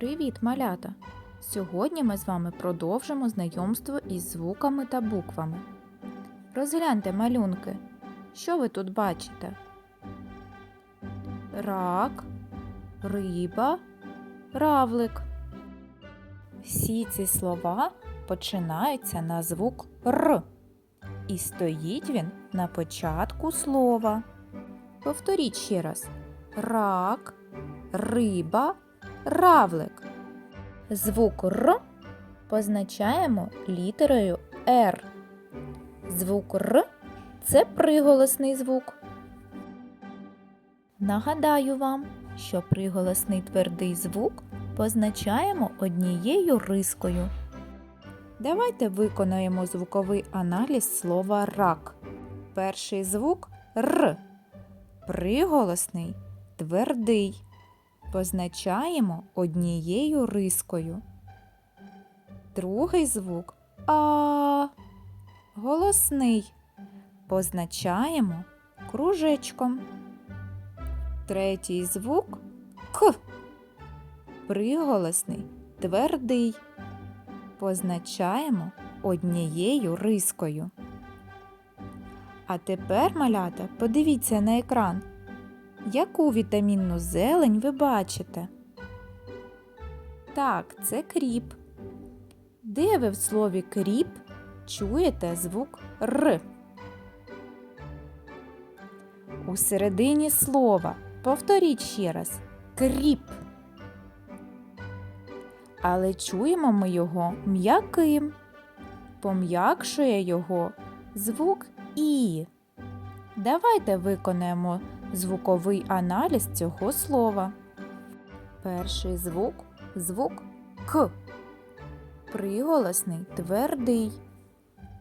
Привіт, малята! Сьогодні ми з вами продовжимо знайомство із звуками та буквами. Розгляньте малюнки. Що ви тут бачите? Рак, риба, равлик. Всі ці слова починаються на звук Р. І стоїть він на початку слова. Повторіть ще раз: рак, риба, равлик. Звук Р позначаємо літерою Р. Звук Р це приголосний звук. Нагадаю вам, що приголосний твердий звук позначаємо однією рискою. Давайте виконаємо звуковий аналіз слова рак. Перший звук Р. Приголосний твердий. Позначаємо однією рискою. Другий звук А. Голосний. Позначаємо кружечком. Третій звук К. Приголосний твердий. Позначаємо однією рискою. А тепер, малята, подивіться на екран. Яку вітамінну зелень ви бачите? Так, це кріп. Де ви в слові кріп чуєте звук Р? У середині слова. Повторіть ще раз. Кріп. Але чуємо ми його м'яким. Пом'якшує його звук І. Давайте виконаємо звуковий аналіз цього слова. Перший звук звук К. Приголосний твердий.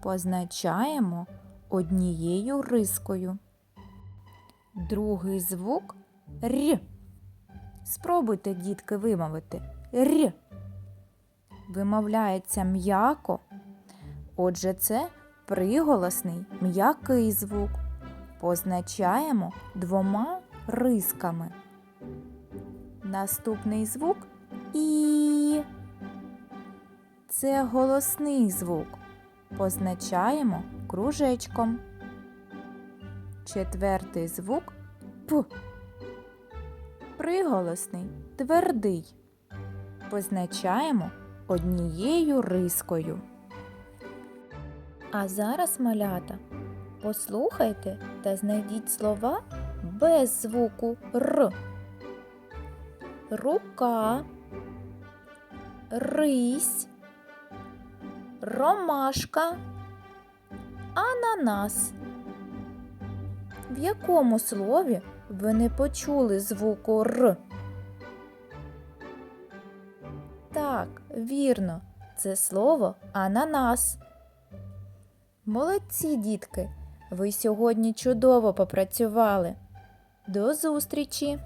Позначаємо однією рискою. Другий звук Р. Спробуйте, дітки, вимовити Р. Вимовляється м'яко. Отже, це приголосний м'який звук позначаємо двома рисками. Наступний звук І. Це голосний звук. Позначаємо кружечком. Четвертий звук П. Приголосний твердий. Позначаємо однією рискою. А зараз малята. Послухайте та знайдіть слова без звуку Р. Рука, рись, ромашка, ананас. В якому слові ви не почули звуку Р? Так, вірно, це слово ананас. Молодці, дітки! Ви сьогодні чудово попрацювали. До зустрічі!